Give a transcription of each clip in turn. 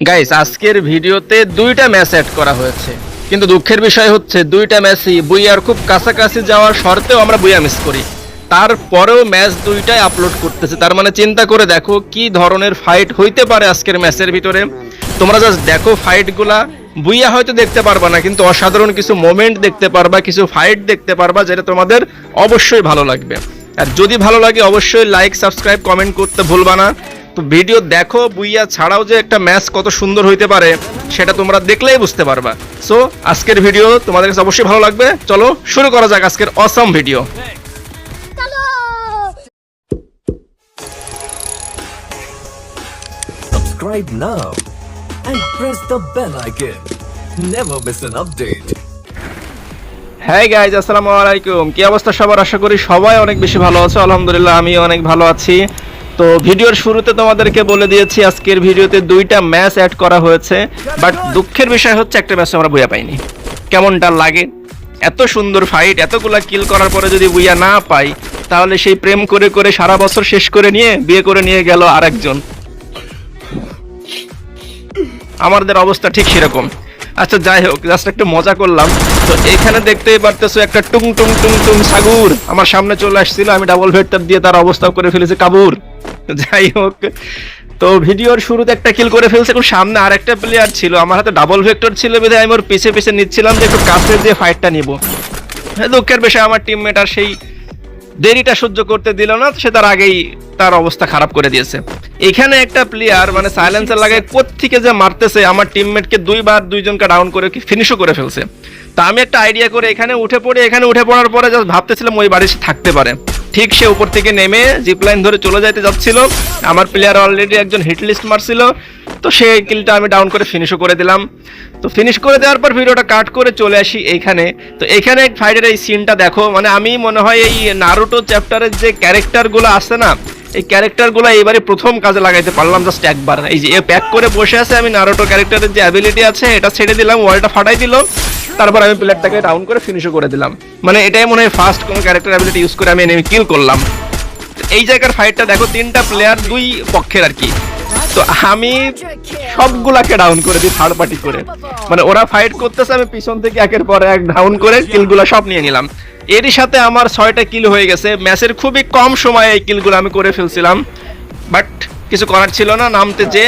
Guys আজকের ভিডিওতে দুইটা ম্যাচ অ্যাড করা হয়েছে। কিন্তু দুঃখের বিষয় হচ্ছে, দুইটা ম্যাচই বুইয়ার খুব কাছাকাছি যাওয়ার শর্তেও আমরা বুইয়া মিস করি। তারপরেও ম্যাচ দুইটাই আপলোড করতেছে। তার মানে চিন্তা করে দেখো কি ধরনের ফাইট হইতে পারে আজকের ম্যাচের ভিতরে। তোমরা জাস্ট দেখো ফাইটগুলা বুইয়া হয়তো দেখতে পারবা না, কিন্তু অসাধারণ কিছু মোমেন্ট দেখতে পারবা, কিছু ফাইট দেখতে পারবা, যেটা তোমাদের অবশ্যই ভালো লাগবে। আর যদি ভালো লাগে, অবশ্যই লাইক সাবস্ক্রাইব কমেন্ট করতে ভুলবা না। ভিডিও দেখো বুইয়া ছাড়াও যে একটা ম্যাচ কত সুন্দর হইতে পারে সেটা তোমরা দেখলেই বুঝতে পারবা। সো আজকের ভিডিও তোমাদের কাছে অবশ্যই ভালো লাগবে। চলো শুরু করা যাক আজকের awesome video Subscribe now and press the bell icon. Never miss an update. হ্যাঁ গাইজ আসসালামু আলাইকুম কি অবস্থা সবার? আশা করি সবাই অনেক বেশি ভালো আছো। আলহামদুলিল্লাহ আমি অনেক ভালো আছি। তো ভিডিওর শুরুতে তোমাদেরকে বলে দিয়েছি, আজকের ভিডিওতে দুইটা ম্যাচ অ্যাড করা হয়েছে বাট দুঃখের বিষয় হচ্ছে একটা ম্যাচ আমরা বুয়া পাইনি। কেমনটা লাগে? এত সুন্দর ফাইট এতগুলা কিল করার পরে যদি বুইয়া না পাই, তাহলে সেই প্রেম করে করে সারা বছর শেষ করে নিয়ে, বিয়ে করে নিয়ে গেল আরেকজন। আমাদের অবস্থা ঠিক সেরকম। আচ্ছা যাই হোক জাস্ট একটু মজা করলাম। তো এখানে দেখতেই পারতেছো একটা টুং টুং টুং টুং সাগুর। আমার সামনে চলে আসছিল, আমি ডাবল ভেক্টর দিয়ে তার অবস্থা করে ফেলেছি, কাবুর। যাই হোক তো ভিডিওর শুরুতে একটা কিল করে ফেলছে এখন সামনে আর একটা প্লেয়ার ছিল আমার হাতে ডাবল ভেক্টর ছিল বিধায় আমি ওর পিছে পিছে নিচ্ছিলাম যে একটু কাছে যে ফাইটটা নিব। হ্যাঁ, দুঃখের বিষয় আমার টিমমেট আর সেই দেরিটা সহ্য করতে দিল না সে তার আগেই তার অবস্থা খারাপ করে দিয়েছে। এখানে একটা প্লেয়ার মানে সাইলেন্সার লাগায় থেকে যে মারতেছে আমার টিমমেটকে দুইবার দুইজনকে ডাউন করে ফিনিশও করে ফেলছে। তা আমি একটা আইডিয়া করে এখানে উঠে পড়ে এখানে উঠে পড়ার পরে জাস্ট ভাবতেছিলাম ওই বাড়ি থাকতে পারে। ঠিক সে উপর থেকে নেমে জিপ লাইন ধরে চলে যাইতে যাচ্ছিল। আমার প্লেয়ার অলরেডি একজন হিট লিস্ট মারছিল। তো সেই কিলটা আমি ডাউন করে ফিনিশও করে দিলাম। তো ফিনিশ করে দেওয়ার পর ভিডিওটা কাট করে চলে আসি এইখানে। তো এখানে ফাইটের এই সিনটা দেখো। মানে আমি মনে হয় এই নারুটো চ্যাপ্টারের যে ক্যারেক্টারগুলো আছে না, এই ক্যারেক্টারগুলো এবারে প্রথম কাজে লাগাইতে পারলাম জাস্ট একবার। এই যে প্যাক করে বসে আছে আমি নারুটো ক্যারেক্টারের যে অ্যাবিলিটি আছে, এটা ছেড়ে দিলাম ওয়ালটা ফাটাই দিল। তারপর আমি প্লেয়ারটাকে ডাউন করে ফিনিশও করে দিলাম। মানে এটাই মনে হয় ফার্স্ট কোনো ক্যারেক্টার অ্যাবিলিটি ইউজ করে আমি এনিমি কিল করলাম। এই জায়গার ফাইটটা দেখো, তিনটা প্লেয়ার দুই পক্ষের আর কি। তো আমি সবগুলাকে ডাউন করে দিই থার্ড পার্টি করে। মানে ওরা ফাইট করতেছে, আমি পিছন থেকে একের পর এক ডাউন করে কিলগুলো সব নিয়ে নিলাম। এরই সাথে আমার ছয়টা কিল হয়ে গেছে। ম্যাচের খুবই কম সময়ে এই কিলগুলো আমি করে ফেলছিলাম। বাট কিছু করার ছিল না, নামতে যে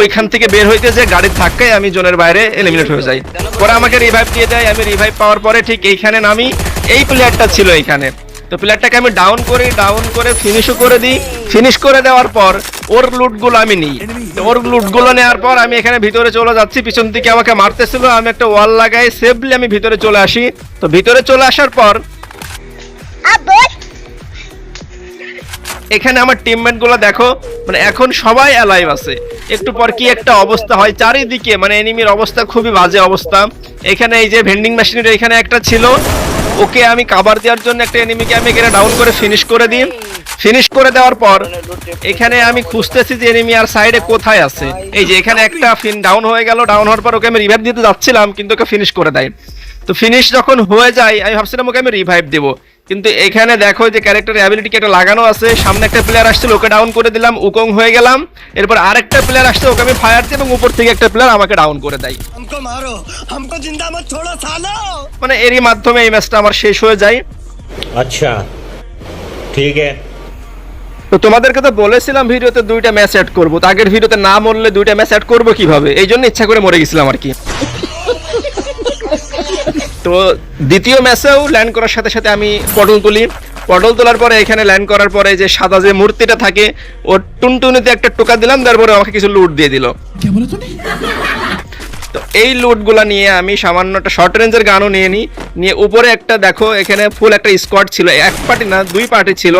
ওইখান থেকে বের হইতে যে গাড়ির ধাক্কায় আমি জোনের বাইরে এলিমিনেট হয়ে যাই। পরে আমাকে রিভাইভ দিয়ে দেয়, আমি রিভাইভ পাওয়ার পরে ঠিক এইখানে নামি। এই প্লেয়ারটা ছিল এইখানে। তো প্লেয়ারটাকে আমি ডাউন করি ডাউন করে ফিনিশও করে দিই। ফিনিশ করে দেওয়ার পর ওর লুটগুলো আমি নিই। ওর লুটগুলো নেওয়ার পর আমি এখানে ভিতরে চলে যাচ্ছি। পিছন থেকে আমাকে মারতেছিল, আমি একটা ওয়াল লাগাই সেফলি আমি ভিতরে চলে আসি। তো ভিতরে চলে আসার পর এখানে আমার টিমমেটগুলো দেখো মানে এখন সবাই অ্যালাইভ আছে। একটু পর কি একটা অবস্থা হয়, চারিদিকে মানে এনিমির অবস্থা খুবই বাজে অবস্থা। এখানে এই যে ভেন্ডিং মেশিনের এখানে একটা ছিল, ওকে আমি কাভার দেওয়ার জন্য একটা এনিমিকে আমি এখানে ডাউন করে ফিনিশ করে দিই। ফিনিশ করে দেওয়ার পর, এখানে আমি খুঁজতেছি যে এনিমি আর সাইডে কোথায় আছে। এই যে এখানে একটা ফিন ডাউন হয়ে গেল ডাউন হওয়ার পর ওকে আমি রিভাইভ দিতে যাচ্ছিলাম, কিন্তু ওকে ফিনিশ করে দেয়। তো ফিনিশ যখন হয়ে যায়, আমি ভাবছিলাম ওকে আমি রিভাইভ দেবো। কিন্তু এখানে দেখো যে ক্যারেক্টার অ্যাবিলিটি একটা লাগানো আছে। সামনে একটা প্লেয়ার আসছিল ওকে ডাউন করে দিলাম উকং হয়ে গেলাম। এরপর আরেকটা প্লেয়ার আসছে ওকে আমি ফায়ার দিই এবং উপর থেকে একটা প্লেয়ার আমাকে ডাউন করে দেয়। মানে এরই মাধ্যমে এই ম্যাচটা আমার শেষ হয়ে যায়। আচ্ছা ঠিক আছে। তো তোমাদেরকে তো বলেছিলাম ভিডিওতে দুইটা ম্যাচ অ্যাড করব। তো আগের ভিডিওতে না মরলে দুইটা ম্যাচ অ্যাড করব কীভাবে? এই জন্য ইচ্ছা করে মরে গেছিলাম আর কি। তো দ্বিতীয় ম্যাচেও ল্যান্ড করার সাথে সাথে আমি পটল তুলি। পটল তোলার পরে এখানে ল্যান্ড করার পরে যে সাদা যে মূর্তিটা থাকে ওর টুনটুনিতে একটা টোকা দিলাম তারপরে আমাকে কিছু লুট দিয়ে দিল। তো এই লুটগুলো নিয়ে আমি সামান্য একটা শর্ট রেঞ্জের গানও নিয়ে নিই নিয়ে উপরে একটা দেখো এখানে ফুল একটা স্কোয়াড ছিল এক পার্টি না দুই পার্টি ছিল।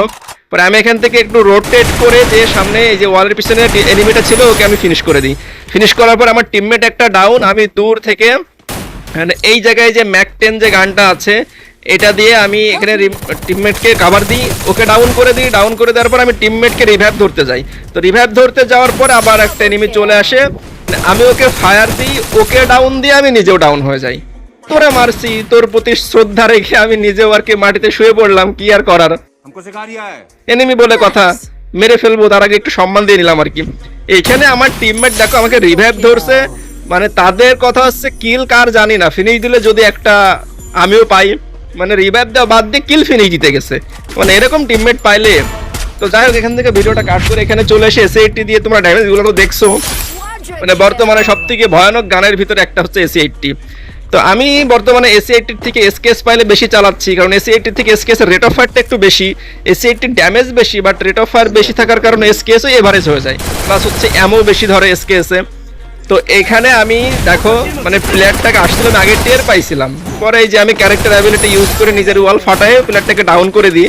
পরে আমি এখান থেকে একটু রোটেট করে যে সামনে এই যে ওয়ালের পিছনে এনিমিটা ছিল ওকে আমি ফিনিশ করে দিই। ফিনিশ করার পর আমার টিমমেট একটা ডাউন আমি দূর থেকে এখানে এই জায়গায় যে ম্যাক টেন যে গানটা আছে এটা দিয়ে আমি এখানে টিমমেটকে কাভার দিই ওকে ডাউন করে দিই ডাউন করে দেওয়ার পর আমি টিমমেটকে রিভ্যাপ ধরতে যাই। তো রিভ্যাপ ধরতে যাওয়ার পর আবার একটা এনিমি চলে আসে আমি ওকে ফায়ার দিই ওকে ডাউন দিয়ে আমি নিজেও ডাউন হয়ে যাই। তোরে মারছি তোর প্রতি শ্রদ্ধা রেখে আমি নিজেও আর কি মাটিতে শুয়ে পড়লাম কি আর করার? এনিমি বলে কথা মেরে ফেলব তার আগে একটু সম্মান দিয়ে নিলাম আর কি। এখানে আমার টিমমেট দেখো আমাকে রিভ্যাপ ধরছে মানে তাদের কথা হচ্ছে কিল কার জানি না। ফিনিশ দিলে যদি একটা আমিও পাই মানে রিভাইভ দেওয়া বাদ দিয়ে কিল ফিনিশ দিতে গেছে। মানে এরকম টিমমেট পাইলে, তো যাই হোক, এখান থেকে ভিডিওটা কাট করে এখানে চলে এসে এসে এইটটি দিয়ে তোমরা ড্যামেজগুলো তো দেখছ। মানে বর্তমানে সব থেকে ভয়ানক গানের ভিতরে একটা হচ্ছে এসি এইটটি তো আমি বর্তমানে এসি এইটটির থেকে এসকেএস পাইলে বেশি চালাচ্ছি, কারণ এসি এইটটির থেকে এসকেএস এর রেট অফ ফায়ারটা একটু বেশি। এসি এইটটির ড্যামেজ বেশি বাট রেট অফ ফায়ার বেশি থাকার কারণে এসকেএসও এভারেজ হয়ে যায়। প্লাস হচ্ছে এমও বেশি ধরে এসকেএসে তো এখানে আমি, দেখো মানে প্লেয়ারটাকে আসছিলাম আগে টের পাইছিলাম। পরে যে আমি ক্যারেক্টার অ্যাবিলিটি ইউজ করে নিজের ওয়াল ফাটায় প্লেয়ারটাকে ডাউন করে দিই।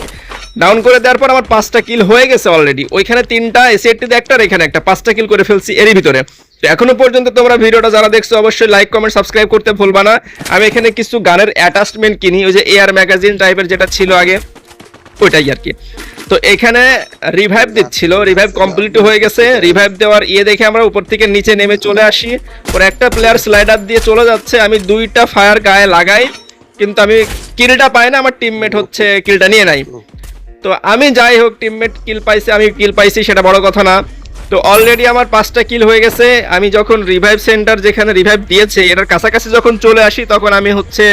ডাউন করে দেওয়ার পর আমার পাঁচটা কিল হয়ে গেছে অলরেডি ওইখানে তিনটা এসিএটিতে একটা আর এখানে একটা। পাঁচটা কিল করে ফেলছি এরই ভিতরে। তো এখনও পর্যন্ত তোমরা ভিডিওটা যারা দেখছ, অবশ্যই লাইক কমেন্ট সাবস্ক্রাইব করতে ভুলবা না। আমি এখানে কিছু গানের অ্যাটাচমেন্ট কিনি। ওই যে এয়ার ম্যাগাজিন টাইপের যেটা ছিল আগে। ওইটাই আর কি। তো এখানে রিভাইভ দিচ্ছিল রিভাইভ কমপ্লিট হয়ে গেছে। রিভাইভ দেওয়ার ইয়ে দেখে আমরা উপর থেকে নিচে নেমে চলে আসি। পরে একটা প্লেয়ার স্লাইডার দিয়ে চলে যাচ্ছে। আমি দুইটা ফায়ার গায়ে লাগাই, কিন্তু আমি কিলটা পাই না। আমার টিমমেট হচ্ছে কিলটা নিয়ে নাই। তো আমি যাই হোক টিমমেট কিল পাইছে, আমি কিল পাইছি, সেটা বড় কথা না। তো অলরেডি আমার পাঁচটা কিল হয়ে গেছে। আমি যখন রিভাইভ সেন্টার যেখানে রিভাইভ দিয়েছে, এটার কাছাকাছি যখন চলে আসি, তখন আমি হচ্ছে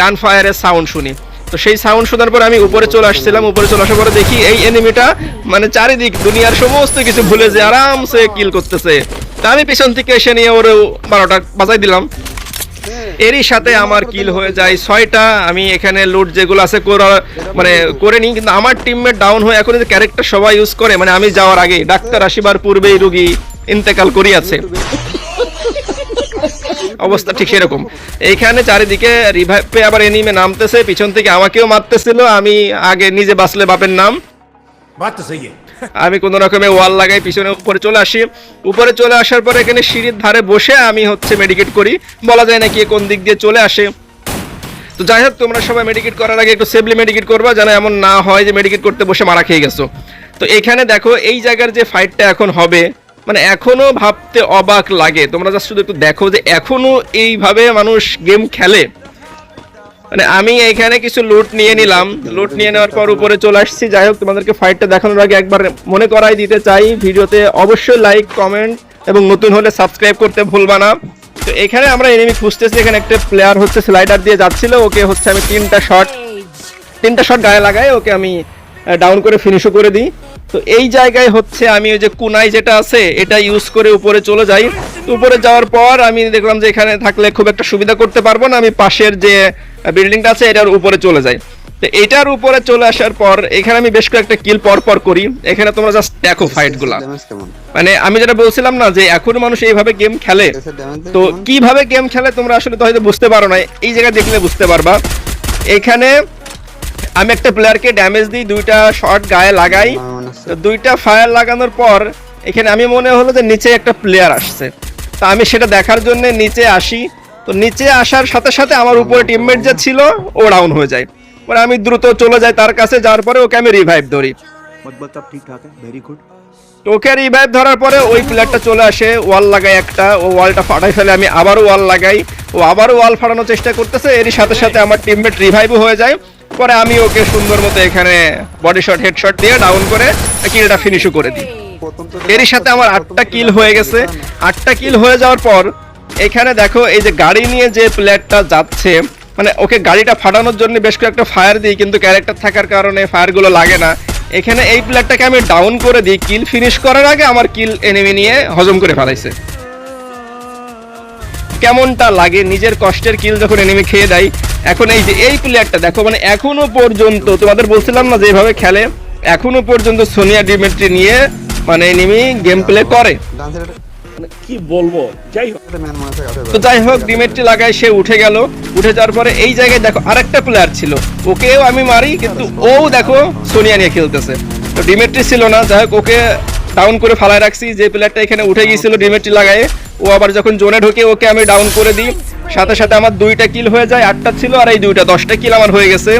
গান ফায়ারের সাউন্ড শুনি। তো সেই সাউন্ড শোনার পর আমি উপরে চলে আসছিলাম, উপরে চলে আসার পরে দেখি এই এনিমিটা মানে চারিদিক দুনিয়ার সমস্ত কিছু ভুলে যে আরামসে কিল করতেছে। তা আমি পিছন থেকে এসে নিয়ে ওর বারোটা বাজাই দিলাম। এরই সাথে আমার কিল হয়ে যায় ছয়টা। আমি এখানে লুট যেগুলো আছে মানে করে নিই, কিন্তু আমার টিমমেট ডাউন হয়ে এখন ক্যারেক্টার সবাই ইউজ করে। মানে আমি যাওয়ার আগে ডাক্তার আসিবার পূর্বেই রুগী ইন্তেকাল করিয়াছে। অবস্থা ঠিক সেরকম। এইখানে চারিদিকে রিভাইভে আবার এনিমে নামতেছে পিছন থেকে আমাকেও মারতেছিল আমি আগে নিজে বাঁচলে বাপের নাম। ইয়ে। আমি কোন রকমে ওয়াল লাগাই পিছনে উপরে চলে আসি। উপরে চলে আসার পরে এখানে সিঁড়ির ধারে বসে আমি হচ্ছে মেডিকেট করি। বলা যায় না কি কোন দিক দিয়ে চলে আসে। তো যাই হোক তোমরা সবাই মেডিকেট করার আগে একটু সেফলি মেডিকেট করবা যেন এমন না হয় যে মেডিকেট করতে বসে মারা খেয়ে গেছো। তো এখানে দেখো এই জায়গার যে ফাইটটা এখন হবে মানে এখনও ভাবতে অবাক লাগে। তোমরা জাস্ট শুধু একটু দেখো যে এখনও এইভাবে মানুষ গেম খেলে। মানে আমি এখানে কিছু লুট নিয়ে নিলাম। লুট নিয়ে নেওয়ার পর উপরে চলে আসছি। যাই হোক, তোমাদেরকে ফাইটটা দেখানোর আগে একবার মনে করাই দিতে চাই, ভিডিওতে অবশ্যই লাইক কমেন্ট এবং নতুন হলে সাবস্ক্রাইব করতে ভুলবা না। তো এখানে আমরা এনিমি খুঁজতেছি, এখানে একটা প্লেয়ার হচ্ছে স্লাইডার দিয়ে যাচ্ছিল। ওকে হচ্ছে আমি তিনটা শট তিনটা শট গায়ে লাগাই, ওকে আমি ডাউন করে ফিনিশও করে দিই। তো এই জায়গায় হচ্ছে আমি ওই যে কুনাই যেটা আছে এটা ইউজ করে উপরে চলে যাই। উপরে যাওয়ার পর আমি দেখলাম যে এখানে থাকলে খুব একটা সুবিধা করতে পারব না আমি পাশের যে বিল্ডিংটা আছে এটার উপরে চলে যাই। তো এটার উপরে চলে আসার পর এখানে আমি বেশ কয়েকটা কিল পর পর করি। এখানে তোমরা জাস্ট দেখো ফাইটগুলা মানে আমি যেটা বলছিলাম না যে এখন মানুষ এইভাবে গেম খেলে। তো কীভাবে গেম খেলে তোমরা আসলে তো হয়তো বুঝতে পারো না এই জায়গায় দেখলে বুঝতে পারবা। এখানে আমি একটা প্লেয়ারকে ড্যামেজ দিই দুইটা শর্ট গায়ে লাগাই। তো দুইটা ফায়ার লাগানোর পর এখানে আমি মনে হলো যে নিচে একটা প্লেয়ার আসছে। তা আমি সেটা দেখার জন্য নিচে আসি। তো নিচে আসার সাথে সাথে আমার উপরে টিমমেট যে ছিল ও ডাউন হয়ে যায়। পরে আমি দ্রুত চলে যাই তার কাছে যাওয়ার পরে ওকে আমি রিভাইভ ধরি। ওকে রিভাইভ ধরার পরে ওই প্লেয়ারটা চলে আসে ওয়াল লাগাই একটা ও ওয়ালটা ফাটাই ফেলে আমি আবারও ওয়াল লাগাই। ও আবারও ওয়াল ফাটানোর চেষ্টা করতেছে এরই সাথে সাথে আমার টিমমেট রিভাইভও হয়ে যায়। পরে আমি ওকে সুন্দর মতো এখানে বডি শট হেডশট দিয়ে ডাউন করে কিলটা ফিনিশও করে দিই। এরই সাথে আমার আটটা কিল হয়ে গেছে। আটটা কিল হয়ে যাওয়ার পর এখানে দেখো এই যে গাড়ি নিয়ে যে প্লেয়ারটা যাচ্ছে মানে ওকে গাড়িটা ফাটানোর জন্য বেশ কয়েকটা ফায়ার দিই, কিন্তু ক্যারেক্টার থাকার কারণে ফায়ারগুলো লাগে না। এখানে এই প্লেয়ারটাকে আমি ডাউন করে দিই কিল ফিনিশ করার আগে আমার কিল এনিমি নিয়ে হজম করে ফেলাইছে। কেমনটা লাগে? নিজের কষ্টের কিল যখন এনিমি খেয়ে দেয় এখন এই যে এই প্লেয়ারটা দেখো মানে এখনও পর্যন্ত তোমাদের বলছিলাম না যেভাবে খেলে এখনও পর্যন্ত সোনিয়া ডিমেট্রি নিয়ে মানে এনিমি গেম প্লে করে। কি বলব? যাই হোক। মনে তো যাই হোক ডিমেট্রি লাগায় সে উঠে গেল। উঠে যাওয়ার পরে এই জায়গায় দেখো আরেকটা প্লেয়ার ছিল। ওকেও আমি মারি কিন্তু ও দেখো সোনিয়া নিয়ে খেলতেছে। তো ডিমেট্রি ছিল না যাই হোক ওকে ডাউন করে ফালায় রাখছি। যে প্লেয়ারটা এখানে উঠে গিয়েছিল ডিমেট্রি লাগায় ও আবার যখন জোনে ঢুকে ওকে আমি ডাউন করে দিই। সাথে সাথে আমার দুইটা কিল হয়ে যায় আটটা ছিল আর এই দুইটা। দশটা কিল আমার হয়ে গেছে।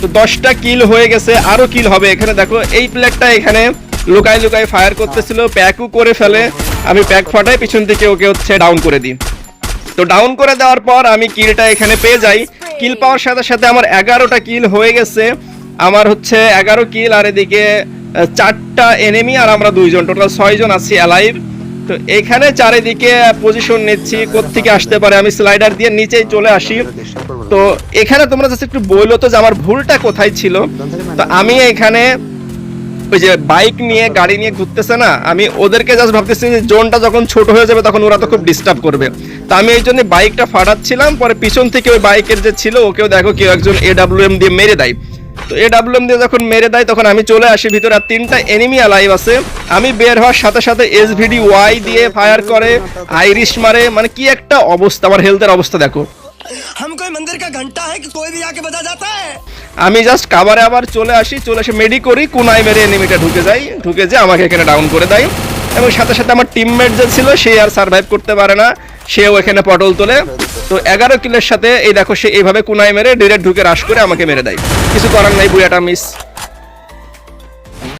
তো দশটা কিল হয়ে গেছে আরও কিল হবে। এখানে দেখো এই প্লেটটা এখানে লুকায় লুকায় ফায়ার করতেছিল প্যাকও করে ফেলে। আমি প্যাক ফাটাই পিছন থেকে ওকে হচ্ছে ডাউন করে দিই। তো ডাউন করে দেওয়ার পর আমি কিলটা এখানে পেয়ে যাই। কিল পাওয়ার সাথে সাথে আমার এগারোটা কিল হয়ে গেছে। আমার হচ্ছে এগারো কিল আর এদিকে চারটা এনিমি আর আমরা দুইজন। টোটাল ছয়জন আছি অ্যালাইভ তো এখানে চারিদিকে পজিশন নিচ্ছি, কোত্থেকে আসতে পারে, আমি স্লাইডার দিয়ে নিচেই চলে আসি। তো এখানে তোমরা জাস্ট একটু বলল তো যে আমার ভুলটা কোথায় ছিল। তো আমি এখানে ওই যে বাইক নিয়ে, গাড়ি নিয়ে ঘুরতেছে না, আমি ওদেরকে জাস্ট ভাবতেছি যে জোনটা যখন ছোট হয়ে যাবে তখন ওরা তো খুব ডিস্টার্ব করবে। তো আমি এই জন্য বাইকটা ফাটাচ্ছিলাম, পরে পিছন থেকে ওই বাইকের যে ছিল, ওকেও দেখো কেউ একজন এডাব্লিউ এম দিয়ে মেরে দেয়। তো এ এম দিয়ে যখন মেরে দেয় তখন আমি চলে আসি। ভিতরে আর তিনটা এনিমি লাইভ আছে। আমি বের হওয়ার সাথে সাথে এসভিডি ওয়াই দিয়ে ফায়ার করে আইরিশ মারে। মানে কি একটা অবস্থা আমার হেলথের অবস্থা দেখো। আমি জাস্ট কাবারে আবার চলে আসি চলে এসে মেডি করি কোনায় মেরে এনিমিটা ঢুকে যাই ঢুকে যে আমাকে এখানে ডাউন করে দেয়। এবং সাথে সাথে আমার টিমমেট যে ছিল সে আর সার্ভাইভ করতে পারে না। সেও এখানে পটল তোলে। তো এগারো কিলের সাথে, এই দেখো সে এইভাবে কুনায় মেরে ডিরেক্ট ঢুকে রাশ করে আমাকে মেরে দেয়। কিছু করার নাই বুয়াটা মিস